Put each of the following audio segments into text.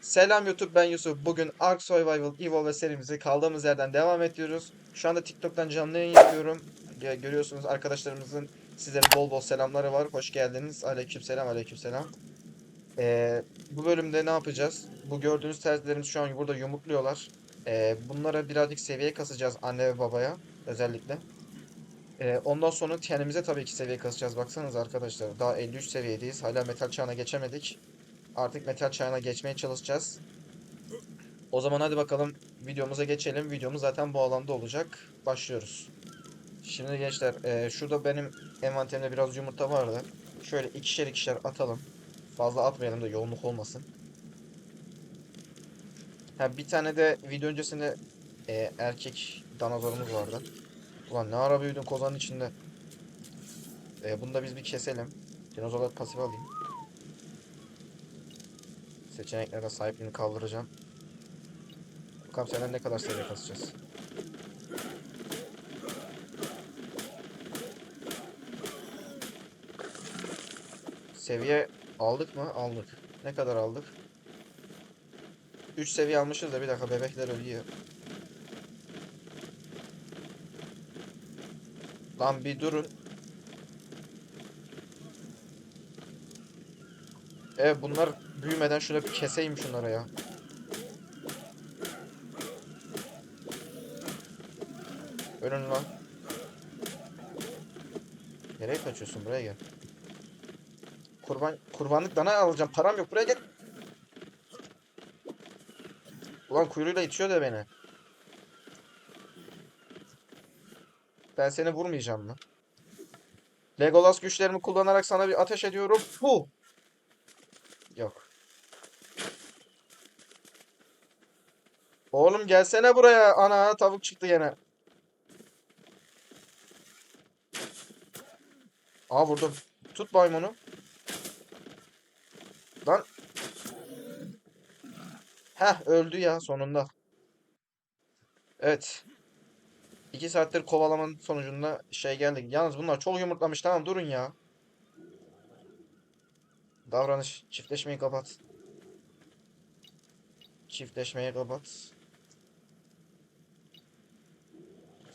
Selam YouTube ben Yusuf. Bugün Ark Survival Evolve serimizi kaldığımız yerden devam ediyoruz. Şu anda TikTok'tan canlı yayın yapıyorum. Gö- Görüyorsunuz arkadaşlarımızın sizlere bol bol selamları var. Hoş geldiniz. Aleykümselam, aleykümselam. Ee, bu bölümde ne yapacağız? Bu gördüğünüz terzilerimiz şu an burada yumurtluyorlar. Ee, bunlara birazcık seviye kasacağız anne ve babaya özellikle. Ee, ondan sonra kendimize tabii ki seviye kasacağız. Baksanız arkadaşlar daha 53 seviyedeyiz. Hala metal çağına geçemedik. Artık metal çağına geçmeye çalışacağız. O zaman hadi bakalım videomuza geçelim. Videomuz zaten bu alanda olacak. Başlıyoruz. Şimdi gençler eee, şurada benim envanterimde biraz yumurta vardı. Şöyle ikişer ikişer atalım. Fazla atmayalım da yoğunluk olmasın. Ha bir tane de video öncesinde eee, erkek danazorumuz vardı. Ulan ne ara büyüdün kozanın içinde. Eee, bunu da biz bir keselim. Dinozorları pasif alayım. Seçeneklere sahipliğini kaldıracağım. Bakalım senden ne kadar seviye kasacağız. Seviye aldık mı? Aldık. Ne kadar aldık? 3 seviye almışız da bir dakika bebekler ölüyor. Lan bir durun. Evet bunlar büyümeden şöyle bir keseyim şunlara ya. Ölün lan. Nereye kaçıyorsun? Buraya gel. Kurban kurbanlık dana alacağım. Param yok. Buraya gel. Ulan kuyruğuyla itiyor da beni. Ben seni vurmayacağım mı? Legolas güçlerimi kullanarak sana bir ateş ediyorum. Fu. Yok. Oğlum gelsene buraya. Ana tavuk çıktı gene. Aa vurdum. Tut maymunu. Lan. Heh öldü ya sonunda. Evet. İki saattir kovalamanın sonucunda şey geldik. Yalnız bunlar çok yumurtlamış. Tamam durun ya. Davranış. Çiftleşmeyi kapat. Çiftleşmeyi kapat.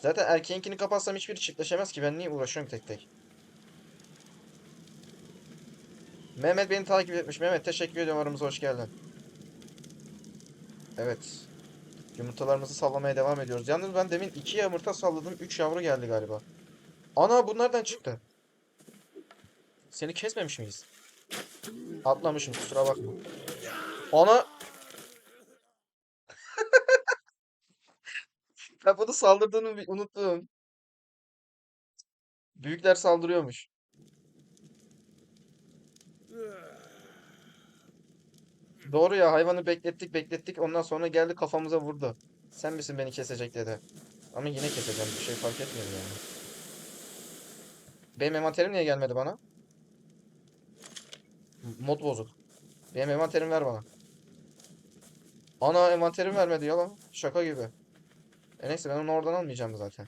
Zaten erkeğinkini kapatsam hiçbiri çiftleşemez ki. Ben niye uğraşıyorum tek tek. Mehmet beni takip etmiş. Mehmet teşekkür ediyorum aramıza hoş geldin. Evet. Yumurtalarımızı sallamaya devam ediyoruz. Yalnız ben demin iki yumurta salladım. Üç yavru geldi galiba. Ana bu nereden çıktı? Seni kesmemiş miyiz? Atlamışım kusura bakma. Ana! Ben bunu saldırdığını unuttum. Büyükler saldırıyormuş. Doğru ya hayvanı beklettik beklettik ondan sonra geldi kafamıza vurdu. Sen misin beni kesecek dedi. Ama yine keseceğim bir şey fark etmiyor yani. Benim envanterim niye gelmedi bana? Mod bozuk. Benim envanterim ver bana. Ana envanterim vermedi yalan. Şaka gibi. E neyse ben onu oradan almayacağım zaten.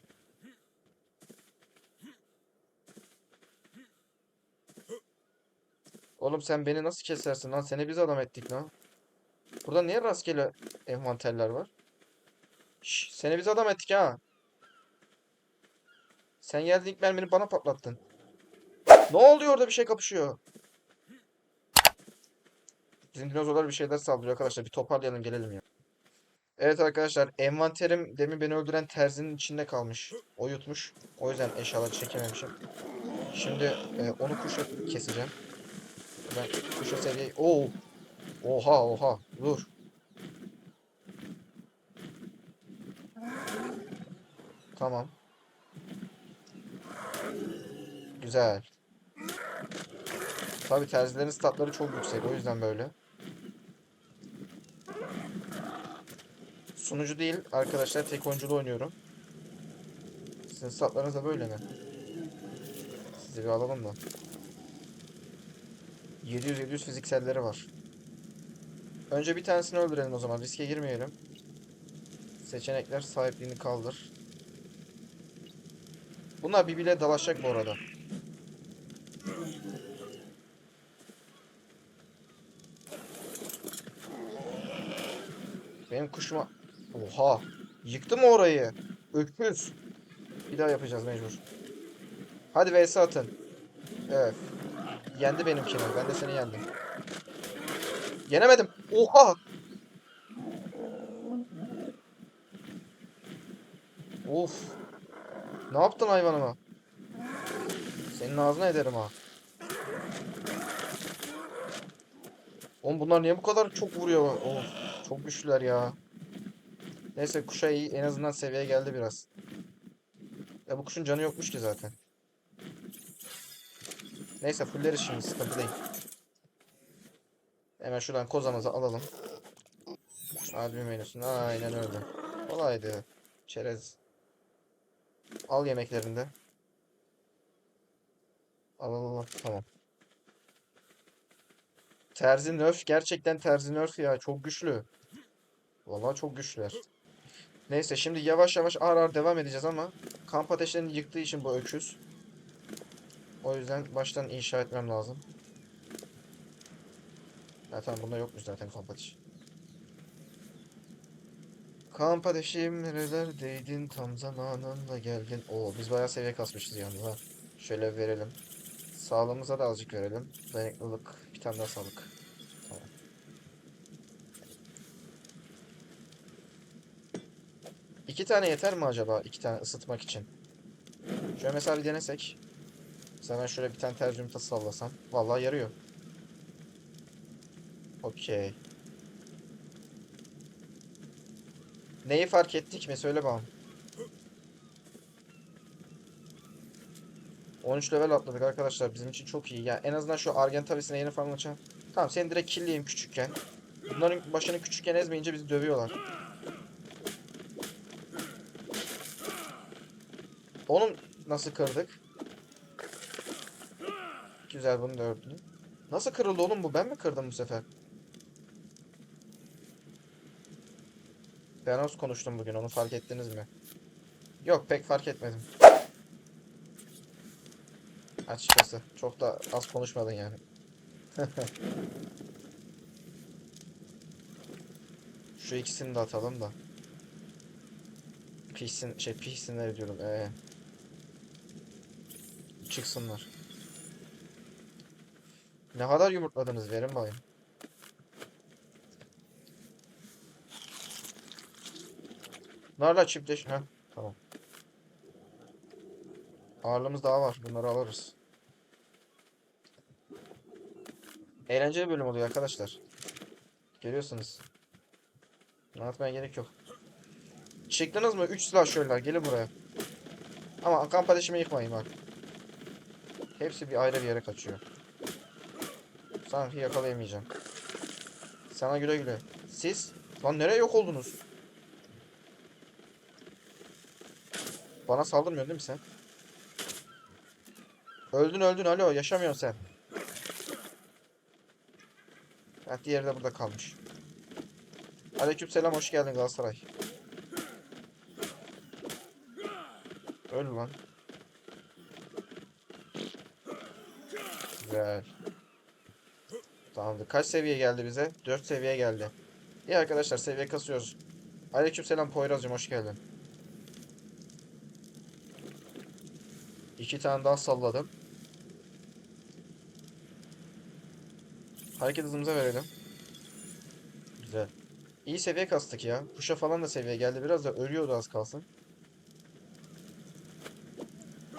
Oğlum sen beni nasıl kesersin lan? Seni biz adam ettik lan. Burada niye rastgele envanterler var? Şş, seni biz adam ettik ha. Sen geldin ilk mermini bana patlattın. Ne oluyor orada bir şey kapışıyor. Bizim dinozorlar bir şeyler saldırıyor arkadaşlar. Bir toparlayalım gelelim ya. Evet arkadaşlar envanterim demin beni öldüren terzinin içinde kalmış. O yutmuş. O yüzden eşyaları çekememişim. Şimdi e, onu kuşa keseceğim. Ben kuşa seviye... Oo! Oha oha dur. Tamam. Güzel. Tabii terzilerin statları çok yüksek o yüzden böyle. Sunucu değil arkadaşlar tek oyunculu oynuyorum. Sizin statlarınız da böyle mi? Sizi bir alalım da. 700-700 fizikselleri var. Önce bir tanesini öldürelim o zaman. Riske girmeyelim. Seçenekler sahipliğini kaldır. Bunlar birbirine dalaşacak bu arada. Benim kuşuma... Oha! Yıktı mı orayı? Öküz. Bir daha yapacağız mecbur. Hadi vs atın. Evet. Yendi benimkini. Ben de seni yendim. Yenemedim. Oha! Of. Ne yaptın hayvanıma? Senin ağzına ederim ha. Oğlum bunlar niye bu kadar çok vuruyor? Of, çok güçlüler ya. Neyse kuşa iyi. En azından seviye geldi biraz. Ya bu kuşun canı yokmuş ki zaten. Neyse fulleriz şimdi sıkıntı değil. Hemen şuradan kozamızı alalım. Admin menüsünde aynen öyle. Kolaydı. Çerez. Al yemeklerini de. Al al al. Tamam. Terzi nerf. Gerçekten terzi nerf ya. Çok güçlü. Vallahi çok güçlüler. Neyse şimdi yavaş yavaş ağır ağır devam edeceğiz ama kamp ateşlerini yıktığı için bu öküz. O yüzden baştan inşa etmem lazım. Ha tamam bunda yokmuş zaten kamp ateşi. Kamp ateşim nerelerdeydin tam zamanında geldin. Oo biz bayağı seviye kasmışız yalnız ha. Şöyle verelim. Sağlığımıza da azıcık verelim. Dayanıklılık bir tane daha sağlık. Tamam. İki tane yeter mi acaba? İki tane ısıtmak için. Şöyle mesela bir denesek. Mesela ben şöyle bir tane tercih yumurtası sallasam. Vallahi yarıyor. Okey. Neyi fark ettik mi? Söyle bakalım. 13 level atladık arkadaşlar. Bizim için çok iyi. Ya en azından şu Argentavis'ine yeni falan açalım. Tamam seni direkt killeyim küçükken. Bunların başını küçükken ezmeyince bizi dövüyorlar. Onun nasıl kırdık? Güzel bunu da ördüm. Nasıl kırıldı oğlum bu? Ben mi kırdım bu sefer? Ben az konuştum bugün onu fark ettiniz mi? Yok pek fark etmedim. Açıkçası. Çok da az konuşmadın yani. Şu ikisini de atalım da. Pişsin, şey pişsinler diyorum. Ee, çıksınlar. Ne kadar yumurtladınız verin bakayım. Narla çiftleş... Heh, tamam. Ağırlığımız daha var. Bunları alırız. Eğlenceli bölüm oluyor arkadaşlar. Görüyorsunuz. Anlatmaya gerek yok. Çıktınız mı? 3 silahşörler. Gelin buraya. Ama kamp ateşimi yıkmayın bak. Hepsi bir ayrı bir yere kaçıyor. Sanki yakalayamayacağım. Sana güle güle. Siz? Lan nereye yok oldunuz? Bana saldırmıyorsun değil mi sen? Öldün öldün alo yaşamıyorsun sen. Ha, diğeri de burada kalmış. Aleykümselam hoş geldin Galatasaray. Öl lan. Güzel. Tamamdır. Kaç seviye geldi bize? 4 seviye geldi. İyi arkadaşlar seviye kasıyoruz. Aleykümselam Poyraz'cığım hoş geldin. İki tane daha salladım. Hareket hızımıza verelim. Güzel. İyi seviye kastık ya. Kuşa falan da seviye geldi. Biraz da ölüyordu az kalsın.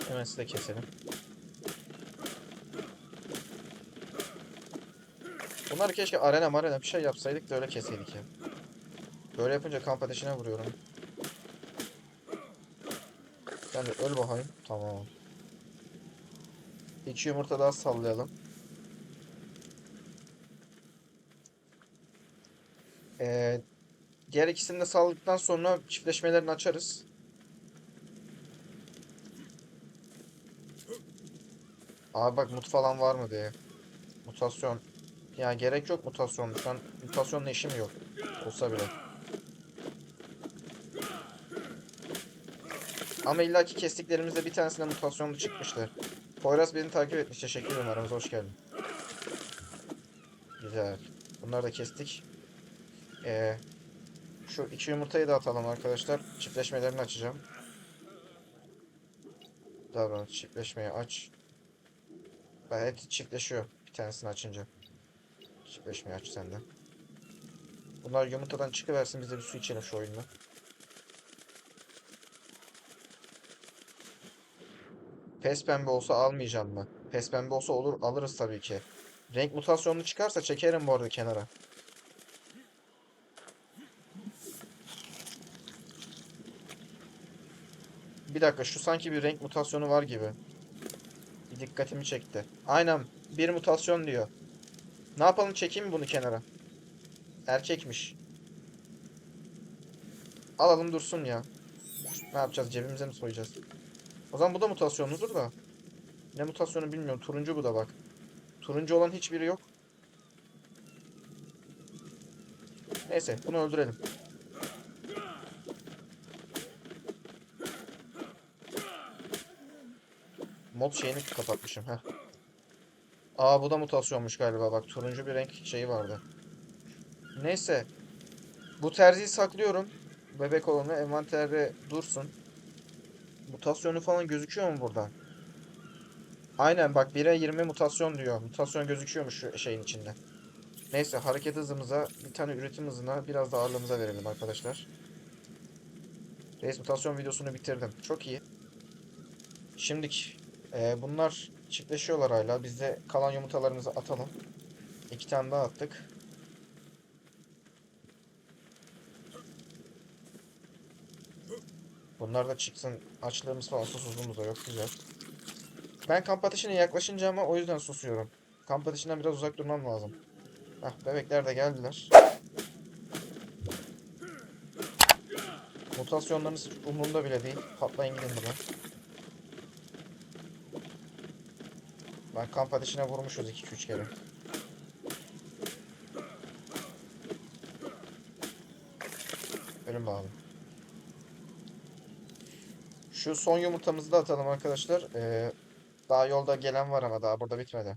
Hemen size keselim. Bunları keşke arena marena bir şey yapsaydık da öyle keseydik ya. Böyle yapınca kamp ateşine vuruyorum. Sen de öl bakayım. Tamam. İki yumurta daha sallayalım. Ee, diğer ikisini de salladıktan sonra çiftleşmelerini açarız. Abi bak mut falan var mı diye. Mutasyon. Ya gerek yok mutasyon. An mutasyonla işim yok. Olsa bile. Ama illaki kestiklerimizde bir tanesinde mutasyonlu çıkmıştı. Poyraz beni takip etmiş. Teşekkür ederim. Aramıza hoş geldin. Güzel. Bunları da kestik. Ee, Şu iki yumurtayı da atalım arkadaşlar. Çiftleşmelerini açacağım. Davran çiftleşmeyi aç. Gayet çiftleşiyor bir tanesini açınca. Çiftleşmeyi aç sen de. Bunlar yumurtadan çıkıversin biz bir su içelim şu oyunda. Pes pembe olsa almayacağım mı? Pes pembe olsa olur alırız tabii ki. Renk mutasyonlu çıkarsa çekerim bu arada kenara. Bir dakika şu sanki bir renk mutasyonu var gibi. Bir dikkatimi çekti. Aynen bir mutasyon diyor. Ne yapalım çekeyim mi bunu kenara? Erkekmiş. Alalım dursun ya. Ne yapacağız cebimize mi soyacağız? O zaman bu da mutasyonludur da. Ne mutasyonu bilmiyorum. Turuncu bu da bak. Turuncu olan hiçbiri yok. Neyse bunu öldürelim. Mod şeyini kapatmışım. Heh. Aa bu da mutasyonmuş galiba. Bak turuncu bir renk şeyi vardı. Neyse. Bu terziyi saklıyorum. Bebek olanı envanterde dursun. Mutasyonu falan gözüküyor mu burada? Aynen bak 1'e 20 mutasyon diyor. Mutasyon gözüküyormuş şu şeyin içinde. Neyse hareket hızımıza bir tane üretim hızına biraz da ağırlığımıza verelim arkadaşlar. Reis mutasyon videosunu bitirdim. Çok iyi. Şimdilik e, bunlar çiftleşiyorlar hala. Biz de kalan yumurtalarımızı atalım. İki tane daha attık. Bunlar da çıksın. Açlığımız falan susuzluğumuz da yok. Güzel. Ben kamp ateşine yaklaşınca ama o yüzden susuyorum. Kamp ateşinden biraz uzak durmam lazım. Hah bebekler de geldiler. Mutasyonlarınız umurumda bile değil. Patlayın gidin buradan. Ben kamp ateşine vurmuşuz 2-3 kere. Ölüm bağlı. Şu son yumurtamızı da atalım arkadaşlar. Ee, daha yolda gelen var ama daha burada bitmedi.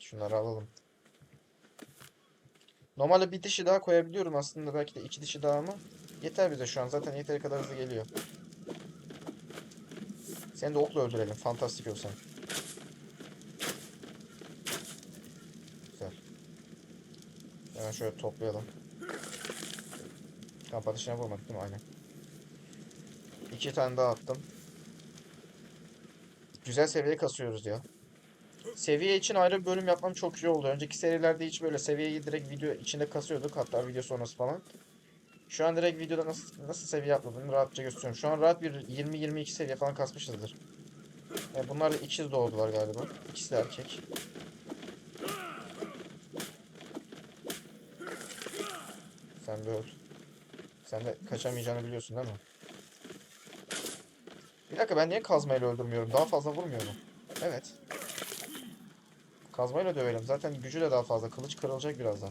Şunları alalım. Normalde bir dişi daha koyabiliyorum aslında belki de iki dişi daha ama yeter bize şu an zaten yeteri kadar hızlı geliyor. Seni de okla öldürelim. Fantastik olsan. Güzel. Hemen şöyle toplayalım. Kamp ateşine vurmadık değil mi? Aynen. İki tane daha attım. Güzel seviye kasıyoruz ya. Seviye için ayrı bir bölüm yapmam çok iyi oldu. Önceki serilerde hiç böyle seviyeyi direkt video içinde kasıyorduk. Hatta video sonrası falan. Şu an direkt videoda nasıl nasıl seviye atladığımı rahatça gösteriyorum. Şu an rahat bir 20-22 seviye falan kasmışızdır. E, bunlar da ikiz doğdular galiba. İkisi de erkek. Sen de öl. Sen de kaçamayacağını biliyorsun değil mi? Bir dakika ben niye kazmayla öldürmüyorum? Daha fazla vurmuyor mu? Evet. Kazmayla dövelim. Zaten gücü de daha fazla. Kılıç kırılacak birazdan.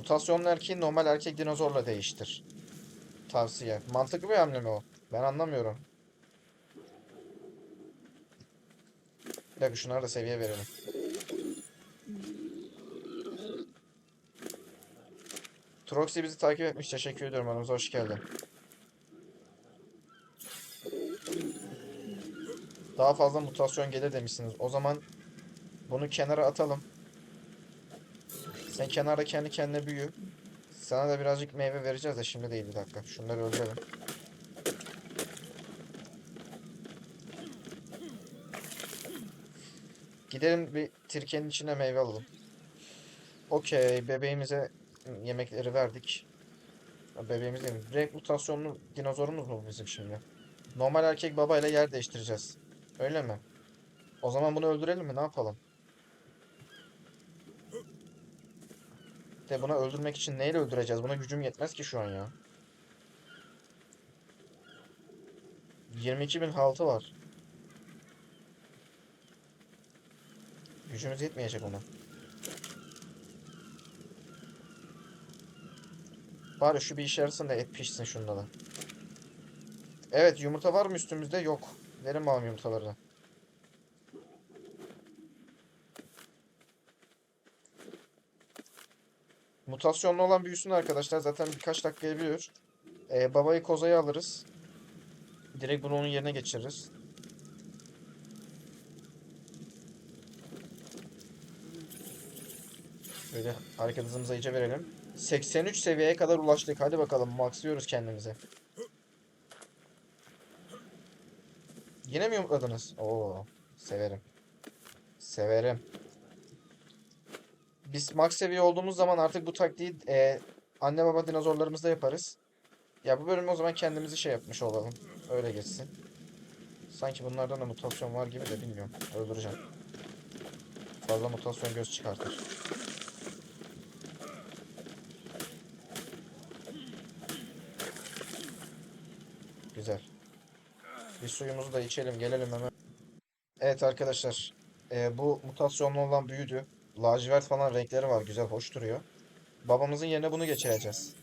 Mutasyonlu erkeği normal erkek dinozorla değiştir. Tavsiye. Mantıklı bir hamle mi o? Ben anlamıyorum. Bir dakika şunlara da seviye verelim. Troxy bizi takip etmiş. Teşekkür ediyorum. Aramıza hoş geldin. Daha fazla mutasyon gelir demişsiniz. O zaman bunu kenara atalım. Sen kenarda kendi kendine büyü. Sana da birazcık meyve vereceğiz de şimdi değil bir dakika. Şunları öldürelim. Gidelim bir tirkenin içine meyve alalım. Okey, bebeğimize yemekleri verdik. Bebeğimiz değil mi? Renk mutasyonlu dinozorumuz mu bizim şimdi? Normal erkek babayla yer değiştireceğiz. Öyle mi? O zaman bunu öldürelim mi? Ne yapalım? De buna öldürmek için neyle öldüreceğiz? Buna gücüm yetmez ki şu an ya. 22.000 haltı var. Gücümüz yetmeyecek ona. Bari şu bir işe yarasın da et pişsin şunda da. Evet yumurta var mı üstümüzde? Yok. Verin bakalım yumurtaları. Mutasyonlu olan büyüsün arkadaşlar. Zaten birkaç dakikaya büyür. Ee, babayı kozaya alırız. Direkt bunu onun yerine geçiririz. Böyle hareket hızımıza iyice verelim. 83 seviyeye kadar ulaştık. Hadi bakalım maxlıyoruz kendimizi. Yine mi yumrukladınız? Oo, severim. Severim. Biz max seviye olduğumuz zaman artık bu taktiği e, anne baba dinozorlarımızda yaparız. Ya bu bölüm o zaman kendimizi şey yapmış olalım. Öyle geçsin. Sanki bunlardan da mutasyon var gibi de bilmiyorum. Öldüreceğim. Fazla mutasyon göz çıkartır. Güzel. Bir suyumuzu da içelim gelelim hemen. Evet arkadaşlar. e, bu mutasyonlu olan büyüdü. Lacivert falan renkleri var. Güzel hoş duruyor. Babamızın yerine bunu geçireceğiz.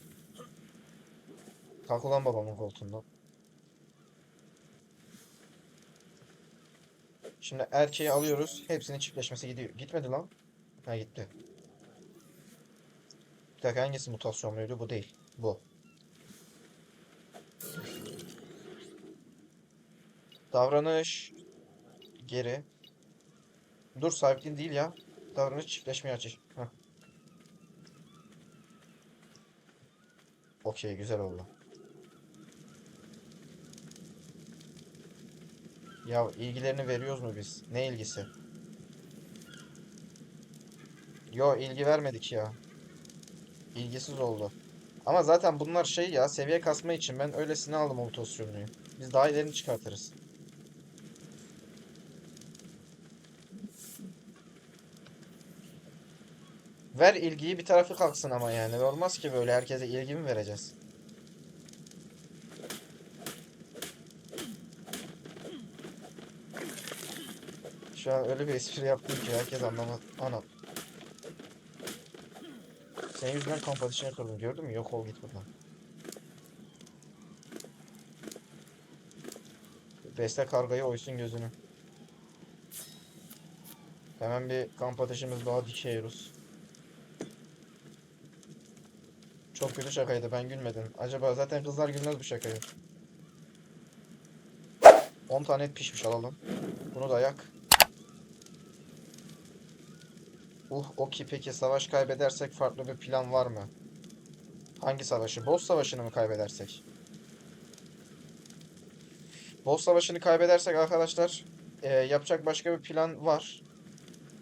Kalk ulan babamın koltuğundan. Şimdi erkeği alıyoruz. Hepsinin çiftleşmesi gidiyor. Gitmedi lan. Ha gitti. Bir dakika hangisi mutasyonluydu? Bu değil. Bu. Davranış. Geri. Dur sahipliğin değil ya. Davranış çiftleşmeyi açış. Heh. Okey güzel oldu. Ya ilgilerini veriyoruz mu biz? Ne ilgisi? Yo ilgi vermedik ya. İlgisiz oldu. Ama zaten bunlar şey ya seviye kasma için ben öylesine aldım mutasyonluyu. Biz daha ilerini çıkartırız. Ver ilgiyi bir tarafı kalksın ama yani. Olmaz ki böyle herkese ilgi mi vereceğiz? Şu an öyle bir espri yaptım ki herkes anlamaz. Anam. Senin yüzünden competition'ı kırdım gördün mü? Yok ol git buradan. Beste kargayı oysun gözünü. Hemen bir kamp ateşimiz daha dikiyoruz. Çok kötü şakaydı ben gülmedim. Acaba zaten kızlar gülmez bu şakayı. 10 tane et pişmiş alalım. Bunu da yak. Uh o ki peki savaş kaybedersek farklı bir plan var mı? Hangi savaşı? Boss savaşını mı kaybedersek? Boss savaşını kaybedersek arkadaşlar e, yapacak başka bir plan var.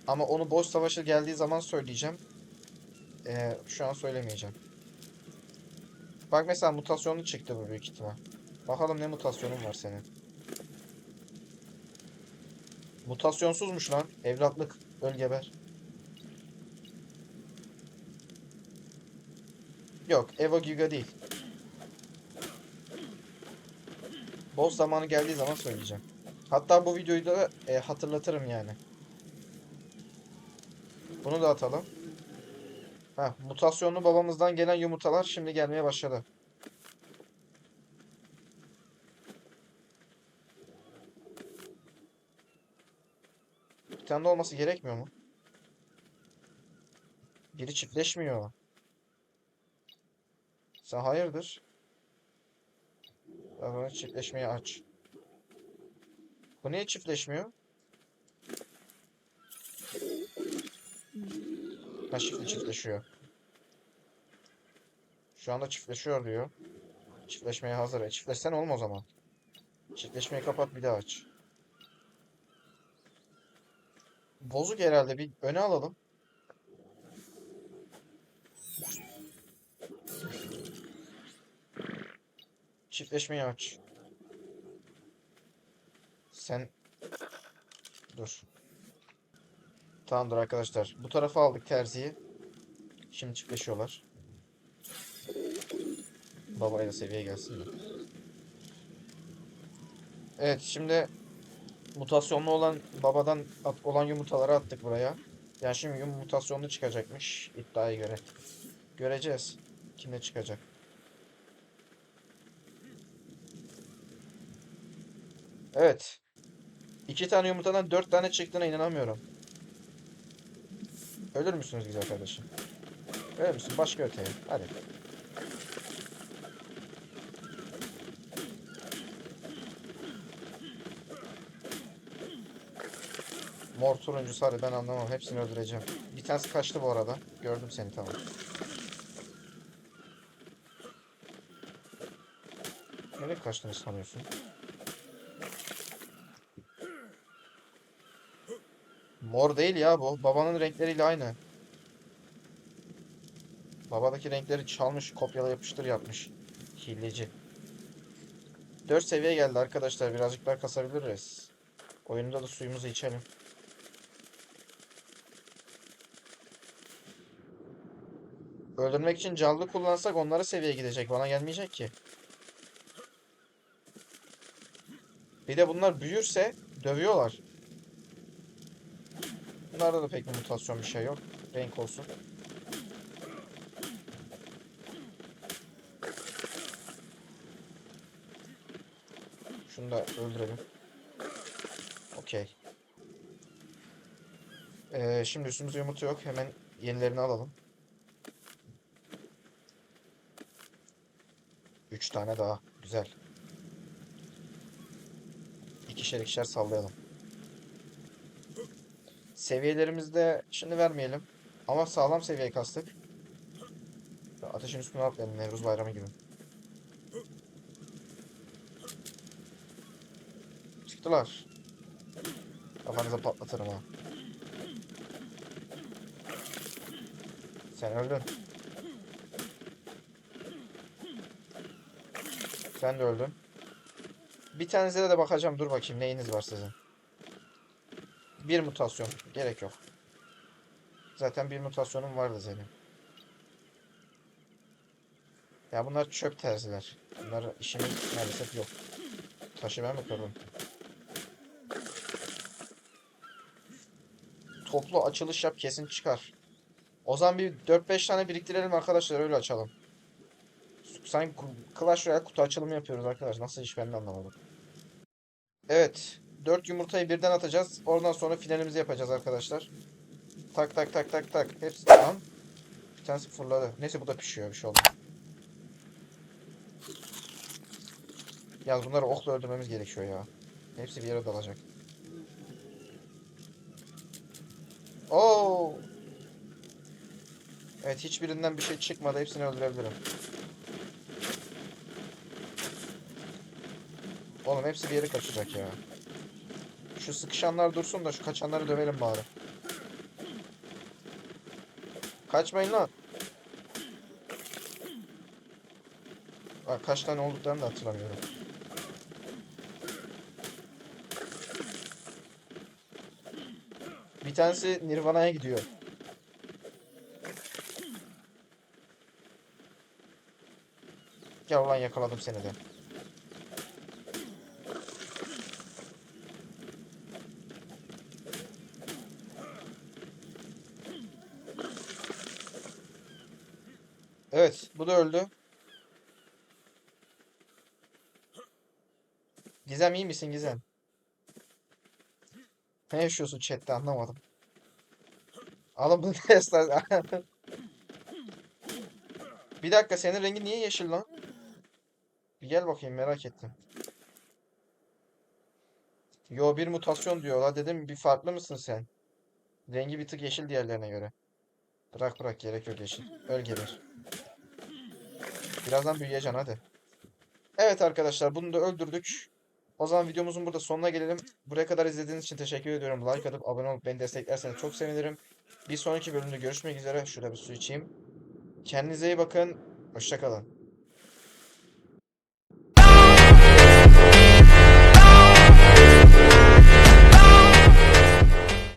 Ama onu boss savaşı geldiği zaman söyleyeceğim. E, şu an söylemeyeceğim. Bak mesela mutasyonu çıktı bu büyük ihtimal. Bakalım ne mutasyonun var senin. Mutasyonsuzmuş lan. Evlatlık. Öl geber. Yok. Evo Giga değil. Boss zamanı geldiği zaman söyleyeceğim. Hatta bu videoyu da e, hatırlatırım yani. Bunu da atalım. Heh, mutasyonlu babamızdan gelen yumurtalar şimdi gelmeye başladı. Bir tane de olması gerekmiyor mu? Biri çiftleşmiyor. Sen hayırdır? Davranış çiftleşmeyi aç. Bu niye çiftleşmiyor? Ha şimdi çiftleşiyor. Şu anda çiftleşiyor diyor. Çiftleşmeye hazır. E çiftleşsen olma o zaman. Çiftleşmeyi kapat bir daha aç. Bozuk herhalde bir öne alalım. Çiftleşmeyi aç. Sen dur. Tamamdır arkadaşlar. Bu tarafa aldık terziyi. Şimdi çiftleşiyorlar. Babayla seviye gelsin de. Evet şimdi mutasyonlu olan babadan at- olan yumurtaları attık buraya. Yani şimdi mutasyonlu çıkacakmış iddiaya göre. Göreceğiz. Kimde çıkacak. Evet. İki tane yumurtadan dört tane çıktığına inanamıyorum. Ölür müsünüz güzel kardeşim? Öyle misin? Başka öteye. Hadi. Mor turuncu sarı ben anlamam. Hepsini öldüreceğim. Bir tanesi kaçtı bu arada. Gördüm seni tamam. Nereye kaçtığını sanıyorsun? Mor değil ya bu. Babanın renkleriyle aynı. Babadaki renkleri çalmış, kopyala yapıştır yapmış. Hileci. 4 seviye geldi arkadaşlar. Birazcık daha kasabiliriz. Oyunda da suyumuzu içelim. Öldürmek için canlı kullansak onlara seviye gidecek. Bana gelmeyecek ki. Bir de bunlar büyürse dövüyorlar. Bunlarda da pek bir mutasyon bir şey yok. Renk olsun. Şunu da öldürelim. Okey. Ee, şimdi üstümüzde yumurta yok. Hemen yenilerini alalım. Üç tane daha. Güzel. İkişer ikişer sallayalım. Seviyelerimizde şimdi vermeyelim. Ama sağlam seviye kastık. Ateşin üstüne atlayalım Nevruz Bayramı gibi. Çıktılar. Kafanıza patlatırım ha. Sen öldün. Sen de öldün. Bir tanenize de bakacağım. Dur bakayım neyiniz var sizin. Bir mutasyon. Gerek yok. Zaten bir mutasyonum vardı senin. Ya bunlar çöp terziler. Bunlar işimiz maalesef yok. Taşı ben mi kırdım? Toplu açılış yap kesin çıkar. O zaman bir 4-5 tane biriktirelim arkadaşlar öyle açalım. Sanki Clash Royale kutu açılımı yapıyoruz arkadaşlar. Nasıl iş ben de anlamadım. Evet. 4 yumurtayı birden atacağız. Oradan sonra finalimizi yapacağız arkadaşlar. Tak tak tak tak tak. Hepsi tamam. Bir tanesi fırladı. Neyse bu da pişiyor bir şey olmaz. Yalnız bunları okla öldürmemiz gerekiyor ya. Hepsi bir yere dalacak. Oo. Evet hiçbirinden bir şey çıkmadı. Hepsini öldürebilirim. Oğlum hepsi bir yere kaçacak ya. Şu sıkışanlar dursun da şu kaçanları dövelim bari. Kaçmayın lan. Bak kaç tane olduklarını da hatırlamıyorum. Bir tanesi Nirvana'ya gidiyor. Gel ulan yakaladım seni de. Evet, bu da öldü. Gizem iyi misin Gizem? Ne yaşıyorsun chatte anlamadım. Alın bunu testler. Bir dakika senin rengi niye yeşil lan? Bir gel bakayım merak ettim. Yo bir mutasyon diyorlar dedim bir farklı mısın sen? Rengi bir tık yeşil diğerlerine göre. Bırak bırak gerek yok yeşil. Öl gelir. Birazdan büyüyeceksin hadi. Evet arkadaşlar bunu da öldürdük. O zaman videomuzun burada sonuna gelelim. Buraya kadar izlediğiniz için teşekkür ediyorum. Like atıp abone olup beni desteklerseniz çok sevinirim. Bir sonraki bölümde görüşmek üzere. Şurada bir su içeyim. Kendinize iyi bakın. Hoşçakalın.